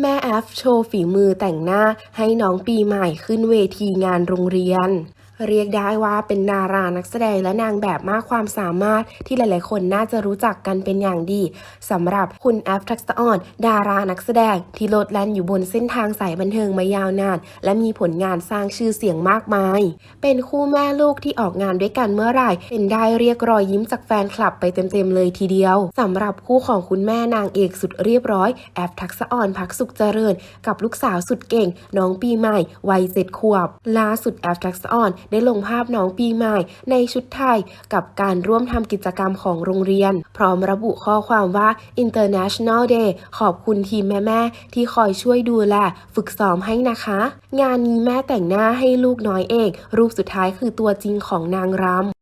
แม่แอฟโชว์ฝีมือแต่งหน้าให้น้องปีใหม่ขึ้นเวทีงานโรงเรียน เรียกได้ว่าเป็นดารานักแสดงและนางแบบมากความสามารถที่หลาย ๆ คนน่าจะรู้จักกันเป็นอย่างดีสำหรับคุณแอฟทักษออนดารานักแสดงที่โลดแล่นอยู่บนเส้นทางสายบันเทิงมายาวนาน และมีผลงานสร้างชื่อเสียงมากมาย เป็นคู่แม่ลูกที่ออกงานด้วยกันเมื่อไหร่เป็นได้เรียกรอยยิ้มจากแฟนคลับไปเต็ม ๆ เลยทีเดียวสำหรับคู่ของคุณแม่นางเอกสุดเรียบร้อยแอฟทักษออนพักสุขเจริญ กับลูกสาวสุดเก่ง น้องปีใหม่วัยเจ็ดขวบล่าสุดแอฟทักษออนได้ลงภาพน้องปีใหม่ในชุดไทยกับการร่วมทำกิจกรรมของโรงเรียน พร้อมระบุข้อความว่า International Day ขอบคุณทีมแม่ๆที่คอยช่วยดูแลฝึกซ้อมให้นะคะ งานนี้แม่แต่งหน้าให้ลูกน้อยเอก รูปสุดท้ายคือตัวจริงของนางรำ